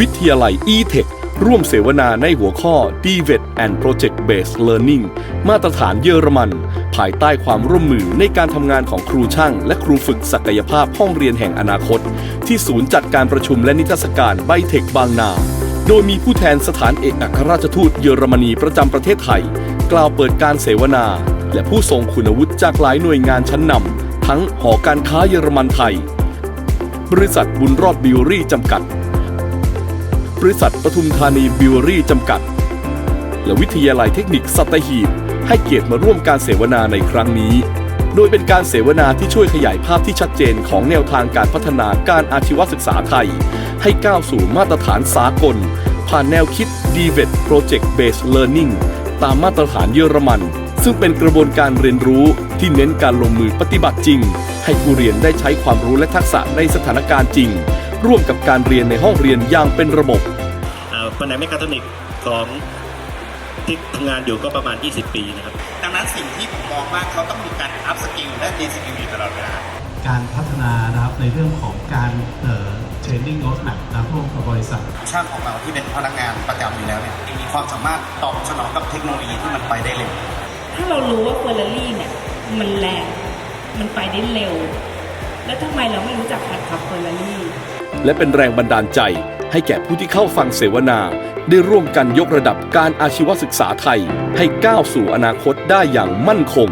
วิทยาลัย e-tech ร่วมเสวนาในหัวข้อ DVET and Project Based Learning มาตรฐานเยอรมัน ภายใต้ความร่วมมือในการทำงานของครูช่าง และครูฝึกศักยภาพห้องเรียนแห่งอนาคต ที่ศูนย์จัดการประชุมและนิทรรศการไบเทคบางนา โดยมีผู้แทนสถานเอกอัครราชทูตเยอรมนีประจำประเทศไทย กล่าวเปิดการเสวนา และผู้ทรงคุณวุฒิจากหลายหน่วยงานชั้นนำทั้งหอการค้าเยอรมันไทย บริษัทบุญรอดบิวรี่จำกัด บริษัทปทุมธานีบิวรี่จำกัด และวิทยาลัยเทคนิคสัตหีบให้เกียรติมาร่วมการเสวนาในครั้งนี้ โดยเป็นการเสวนาที่ช่วยขยายภาพที่ชัดเจนของแนวทางการพัฒนาการอาชีวศึกษาไทย ให้ก้าวสู่มาตรฐานสากล ผ่านแนวคิด DVET Project Based Learning ตามมาตรฐานเยอรมัน ซึ่งเป็นกระบวนการเรียนรู้ที่เน้นการลงมือปฏิบัติจริง ให้ผู้เรียนได้ใช้ความรู้และทักษะในสถานการณ์จริง ร่วมกับการเรียนในห้องเรียนอย่างเป็นระบบเอ่อแผนกเมคาทรอนิกส์ของที่ทำงานอยู่ก็ประมาณ 20 ปีนะครับ ดังนั้นสิ่งที่ผมมองว่าเขาต้องมีการอัพสกิลและดีสกิลอยู่ตลอดเวลา การพัฒนานะครับในเรื่องของการเทรนนิ่งโรดแมปนะครับร่วมกับบริษัท ช่างของเราที่เป็นพนักงานประจำอยู่แล้วเนี่ยมีความสามารถตอบสนองกับเทคโนโลยีที่มันไปได้เร็ว ถ้าเรารู้ว่าเฟอร์รารี่เนี่ยมันแรง มันไปได้เร็ว แล้วทำไมเราไม่รู้จักหัดขับเฟอร์รารี่ และเป็นแรงบันดาลใจให้แก่ผู้ที่เข้าฟังเสวนา ได้ร่วมกันยกระดับการอาชีวศึกษาไทย ให้ก้าวสู่อนาคตได้อย่างมั่นคง